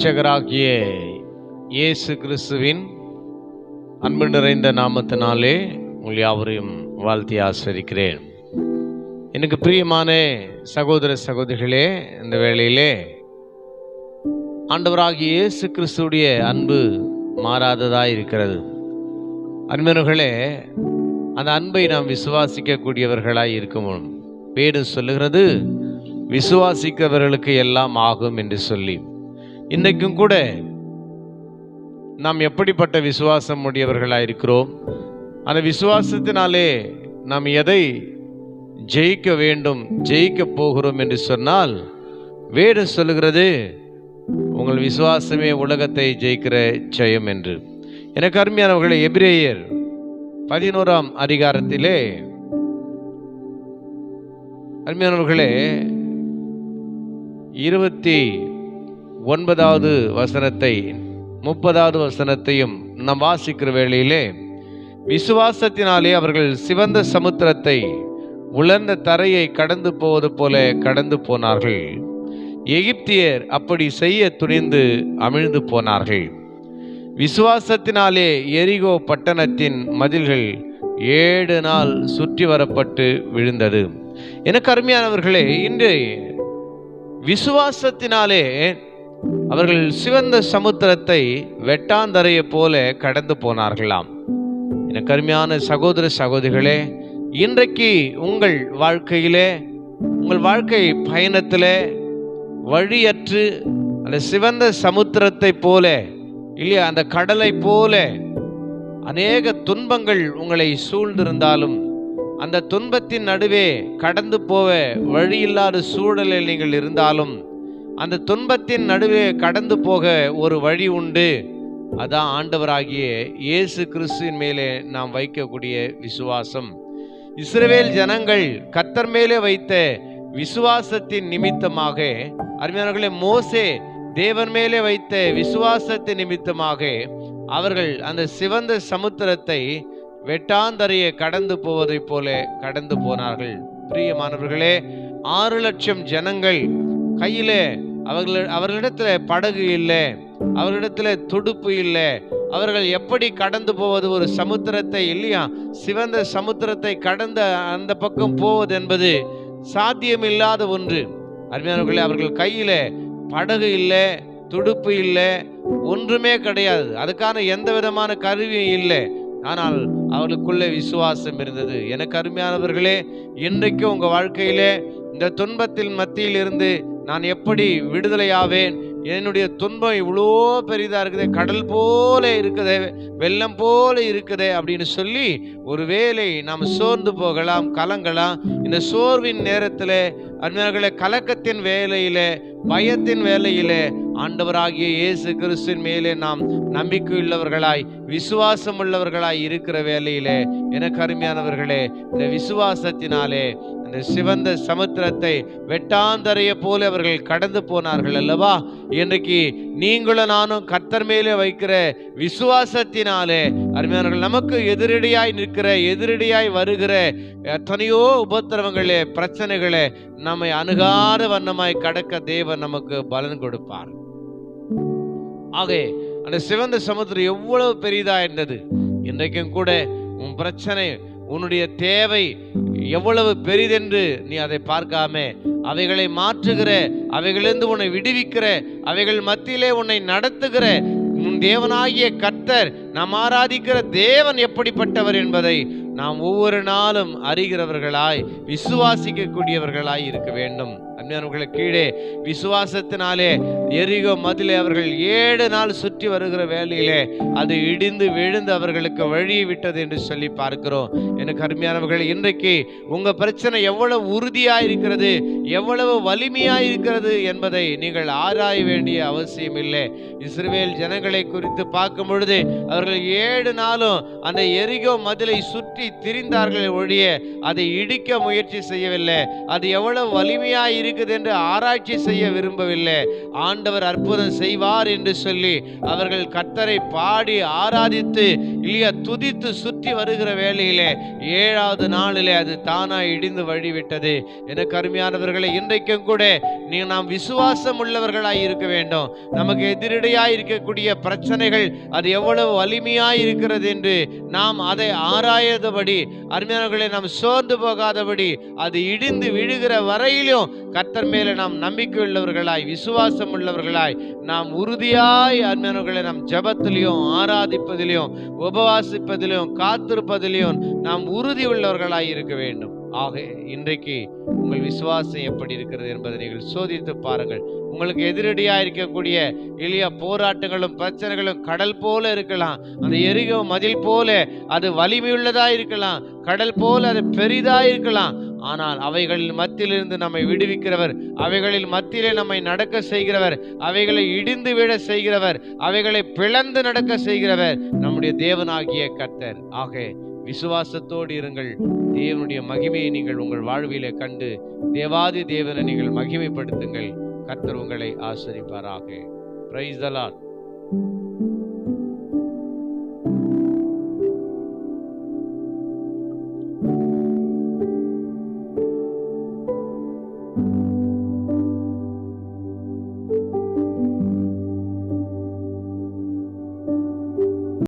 இரட்சகராகிய இயேசு கிறிஸ்துவின் அன்பு நிறைந்த நாமத்தினாலே உங்கள் யாவரையும் வாழ்த்தி ஆசிரிக்கிறேன். எனக்கு பிரியமான சகோதர சகோதரிகளே இந்த வேளையிலே ஆண்டவராகிய இயேசு கிறிஸ்துடைய அன்பு மாறாததாக இருக்கிறது. அன்பர்களே அந்த அன்பை நாம் விசுவாசிக்கக்கூடியவர்களாய் இருக்கணும் வேடு சொல்லுகிறது விசுவாசிக்கிறவர்களுக்கு எல்லாம் ஆகும் என்று சொல்லி. இன்றைக்கும் கூட நாம் எப்படிப்பட்ட விசுவாசம் உடையவர்களாக இருக்கிறோம்? அந்த விசுவாசத்தினாலே நாம் எதை ஜெயிக்க வேண்டும் ஜெயிக்க போகிறோம் என்று சொன்னால் வேடு சொல்லுகிறது உங்கள் விசுவாசமே உலகத்தை ஜெயிக்கிற ஜெயம் என்று. எனக்கு அருமையானவர்களே எபிரேயர் பதினோராம் அதிகாரத்திலே அருமையானவர்களே இருபத்தி ஒன்பதாவது வசனத்தை முப்பதாவது வசனத்தையும் நாம் வாசிக்கிற வேளையிலே விசுவாசத்தினாலே அவர்கள் சிவந்த சமுத்திரத்தை உலர்ந்த தரையை கடந்து போவது போல கடந்து போனார்கள். எகிப்தியர் அப்படி செய்ய துணிந்து அமிழ்ந்து போனார்கள். விசுவாசத்தினாலே எரிகோ பட்டணத்தின் மதில்கள் ஏழு நாள் சுற்றி வரப்பட்டு விழுந்தது. எனக்கு அருமையானவர்களே இன்று விசுவாசத்தினாலே அவர்கள் சிவந்த சமுத்திரத்தை வெட்டாந்தரையை போல கடந்து போனார்களாம். என கருமையான சகோதர சகோதரிகளே இன்றைக்கு உங்கள் வாழ்க்கையிலே உங்கள் வாழ்க்கை பயணத்திலே வழியற்று அந்த சிவந்த சமுத்திரத்தை போல இல்லையா அந்த கடலை போல அநேக துன்பங்கள் உங்களை சூழ்ந்திருந்தாலும் அந்த துன்பத்தின் நடுவே கடந்து போக வழியில்லாத சூழலில் நீங்கள் இருந்தாலும் அந்த துன்பத்தின் நடுவே கடந்து போக ஒரு வழி உண்டு. அதான் ஆண்டவராகிய இயேசு கிறிஸ்துவின் மேலே நாம் வைக்கக்கூடிய விசுவாசம். இஸ்ரவேல் ஜனங்கள் கத்தர் மேலே வைத்த விசுவாசத்தின் நிமித்தமாக அருமையானவர்களே மோசே தேவன் மேலே வைத்த விசுவாசத்தின் நிமித்தமாக அவர்கள் அந்த சிவந்த சமுத்திரத்தை வெட்டாந்தரையை கடந்து போவதைப் போல கடந்து போனார்கள். பிரியமானவர்களே ஆறு லட்சம் ஜனங்கள் கையிலே அவர்கள் அவர்களிடத்துல படகு இல்லை அவர்களிடத்துல துடுப்பு இல்லை. அவர்கள் எப்படி கடந்து போவது? ஒரு சமுத்திரத்தை இல்லையா? சிவந்த சமுத்திரத்தை கடந்த அந்த பக்கம் போவது என்பது சாத்தியமில்லாத ஒன்று. அருமையானவர்களே அவர்கள் கையில படகு இல்லை துடுப்பு இல்லை ஒன்றுமே கிடையாது. அதுக்கான எந்த விதமான கருவியும் இல்லை. ஆனால் அவர்களுக்குள்ளே விசுவாசம் இருந்தது. எனக்கு அருமையானவர்களே இன்றைக்கு உங்கள் வாழ்க்கையிலே இந்த துன்பத்தில் மத்தியில் இருந்து நான் எப்படி விடுதலையாவேன்? என்னுடைய துன்பம் இவ்வளோ பெரிதாக இருக்குதே. கடல் போல இருக்குதே. வெள்ளம் போல இருக்குதே அப்படின்னு சொல்லி ஒருவேளை நாம் சோர்ந்து போகலாம் கலங்கலாம். இந்த சோர்வின் நேரத்தில் அருமையாளர்களே கலக்கத்தின் வேலையிலே பயத்தின் வேலையிலே ஆண்டவராகிய இயேசு கிறிஸ்துவின் மேலே நாம் நம்பிக்கையுள்ளவர்களாய் விசுவாசம் உள்ளவர்களாய் இருக்கிற வேலையிலே எனக்கு அருமையானவர்களே இந்த விசுவாசத்தினாலே இந்த சிவந்த சமுத்திரத்தை வெட்டாந்தரைய போல அவர்கள் கடந்து போனார்கள் அல்லவா? இன்றைக்கு நீங்களும் நானும் கர்த்தர் மேலே வைக்கிற விசுவாசத்தினாலே அருமையானவர்கள் நமக்கு எதிரடியாய் நிற்கிற எதிரடியாய் வருகிற எத்தனையோ உபத்திரவங்களே பிரச்சனைகளே நம்மை அணுகாத வண்ணமாய் கடக்க தேவன் நமக்கு பலன் கொடுப்பார். ஆகவே அந்த சிவந்த சமுத்திரம் எவ்வளவு பெரிதா இருந்தது இன்றைக்கும் கூட உன் பிரச்சனை உன்னுடைய தேவை எவ்வளவு பெரிதென்று நீ அதை பார்க்காம. அவைகளை மாற்றுகிற அவைகளிலிருந்து உன்னை விடுவிக்கிற அவைகள் மத்தியிலே உன்னை நடத்துகிற உன் தேவனாகிய கர்த்தர் நாம் ஆராதிக்கிற தேவன் எப்படிப்பட்டவர் என்பதை நாம் ஒவ்வொரு நாளும் அறிகிறவர்களாய் விசுவாசிக்கக்கூடியவர்களாய் இருக்க வேண்டும். அன்பியானவர்களை கீழே விசுவாசத்தினாலே எரிகோ மதிலே அவர்கள் ஏழு நாள் சுற்றி வருகிற வேலையிலே அது இடிந்து விழுந்து அவர்களுக்கு வழி விட்டது என்று சொல்லி பார்க்கிறோம். எனக்கு அருமையானவர்கள் இன்றைக்கு உங்க பிரச்சனை எவ்வளவு உறுதியாக இருக்கிறது எவ்வளவு வலிமையா இருக்கிறது என்பதை நீங்கள் ஆராய வேண்டிய அவசியம் இல்லை. இஸ்ரேல் ஜனங்களை குறித்து பார்க்கும் பொழுது அவர்கள் ஏழு நாளும் அந்த எரிகோ மதிலை சுற்றி திரிந்தார்கள் ஒழிய அதை இடிக்க முயற்சி செய்யவில்லை. அது எவ்வளவு வலிமையா இருக்குது என்று ஆராய்ச்சி செய்ய விரும்பவில்லை. ஆண்டவர் அற்புதம் செய்வார் என்று சொல்லி அவர்கள் கர்த்தரை பாடி ஆராதித்து இல்லையா? துதித்து சுற்றி வருகிற வேலையிலே ஏழாவது நாளிலே அது தானா இடிந்து வழிவிட்டது. எனக்கு அருமையானவர்களை இன்றைக்கும் கூட நீ நாம் விசுவாசம் உள்ளவர்களாய் இருக்க வேண்டும். நமக்கு எதிரடையாய் இருக்கக்கூடிய பிரச்சனைகள் அது எவ்வளவு வலிமையாய் இருக்கிறது என்று நாம் அதை ஆராயாதபடி அருமையானவர்களை நாம் சோர்ந்து போகாதபடி அது இடிந்து விழுகிற வரையிலும் கத்தர் மேலே நாம் நம்பிக்கை உள்ளவர்களாய் விசுவாசம் உள்ளவர்களாய் நாம் உறுதியாய் அருமையானவர்களை நாம் ஜபத்திலையும் ஆராதிப்பதிலையும் உபவாசிப்பதிலும் காத்திருப்பதிலும் நாம் உறுதி உள்ளவர்களாய் இருக்க வேண்டும். ஆக இன்றைக்கு உங்கள் விசுவாசம் எப்படி இருக்கிறது என்பதை நீங்கள் சோதித்து பாருங்கள். உங்களுக்கு எதிரடியாக இருக்கக்கூடிய எளிய போராட்டங்களும் பிரச்சனைகளும் கடல் போல இருக்கலாம். அந்த எரிகோ மதில் போல அது வலிமையுள்ளதா இருக்கலாம். கடல் போல அது பெரிதா இருக்கலாம். ஆனால் அவைகளில் மத்தியிலிருந்து நம்மை விடுவிக்கிறவர் அவைகளில் மத்தியிலே நம்மை நடக்க செய்கிறவர் அவைகளை இடிந்து விழ செய்கிறவர் அவைகளை பிளந்து நடக்க செய்கிறவர் நம்முடைய தேவனாகிய கர்த்தர். ஆக விசுவாசத்தோடு இருங்கள். தேவனுடைய மகிமையை நீங்கள் உங்கள் வாழ்விலே கண்டு தேவாதி தேவனை நீங்கள் மகிமைப்படுத்துங்கள். கர்த்தர் உங்களை ஆசரிப்பாராக. பிரைஸ் தலான்